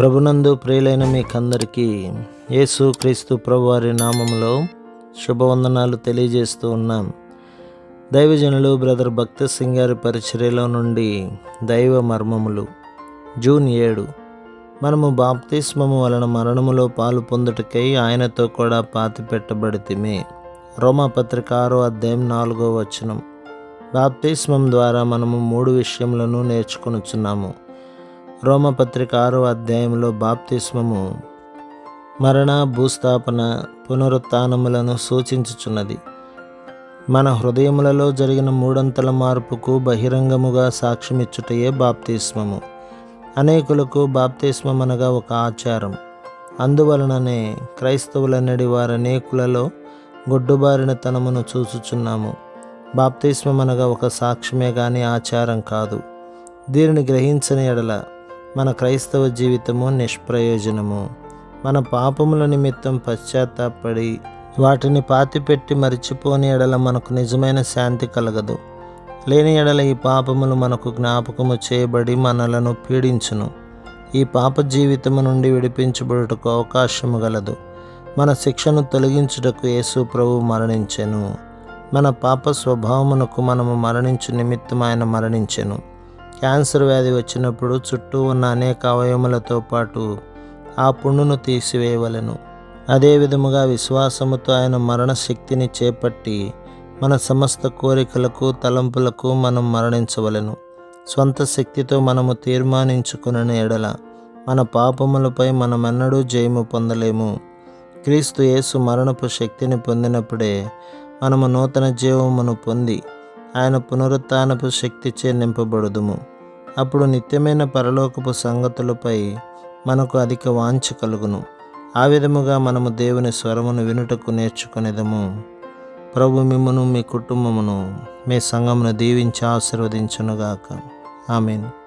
ప్రభునందు ప్రియులైన మీకందరికీ యేసు క్రీస్తు ప్రభువారి నామంలో శుభవందనాలు తెలియజేస్తూ ఉన్నాం. దైవజనులు బ్రదర్ భక్త సింగ్ గారి పరిచర్యలో నుండి దైవ మర్మములు. జూన్ ఏడు. మనము బాప్తిస్మము వలన మరణములో పాలు పొందుటకై ఆయనతో కూడా పాతి పెట్టబడితిమి. రోమాపత్రిక ఆరో అధ్యాయం నాలుగో వచనం. బాప్తిస్మం ద్వారా మనము మూడు విషయములను నేర్చుకొనుచున్నాము. రోమపత్రిక ఆరో అధ్యాయంలో బాప్తిస్మము మరణ భూస్థాపన పునరుత్నములను సూచించుచున్నది. మన హృదయములలో జరిగిన మూడంతల మార్పుకు బహిరంగముగా సాక్ష్యమిచ్చుటయే బాప్తిస్మము. అనేకులకు బాప్తిస్మం అనగా ఒక ఆచారం. అందువలననే క్రైస్తవులన్నడి వారు అనేకులలో గొడ్డుబారిన తనమును చూచుచున్నాము. బాప్తిస్మం అనగా ఒక సాక్ష్యమే కానీ ఆచారం కాదు. దీనిని గ్రహించని ఎడల మన క్రైస్తవ జీవితము నిష్ప్రయోజనము. మన పాపముల నిమిత్తం పశ్చాత్తాపడి వాటిని పాతిపెట్టి మరిచిపోని ఎడల మనకు నిజమైన శాంతి కలగదు. లేని ఎడల ఈ పాపములు మనకు జ్ఞాపకము చేయబడి మనలను పీడించును. ఈ పాప జీవితము నుండి విడిపించబడుటకు అవకాశము గలదు. మన శిక్షను తొలగించుటకు యేసు ప్రభు మరణించెను. మన పాప స్వభావమునకు మనము మరణించు నిమిత్తం ఆయన మరణించెను. క్యాన్సర్ వ్యాధి వచ్చినప్పుడు చుట్టూ ఉన్న అనేక అవయములతో పాటు ఆ పుణును తీసివేయవలెను. అదే విధముగా విశ్వాసముతో ఆయన మరణ శక్తిని చేపట్టి మన సమస్త కోరికలకు తలంపులకు మనం మరణించవలెను. స్వంత శక్తితో మనము తీర్మానించుకున్న ఎడల మన పాపములపై మనమెన్నడూ జయము పొందలేము. క్రీస్తు యేసు మరణపు శక్తిని పొందినప్పుడే మనము నూతన జీవమును పొంది ఆయన పునరుత్నపు శక్తిచే నింపబడుదుము. అప్పుడు నిత్యమైన పరలోకపు సంగతులపై మనకు అధిక వాంఛ కలుగును. ఆ విధముగా మనము దేవుని స్వరమును వినుటకు నేర్చుకునేదము. ప్రభు మిమ్మను మీ కుటుంబమును మీ సంఘమును దీవించి ఆశీర్వదించునుగాక. ఆమెను.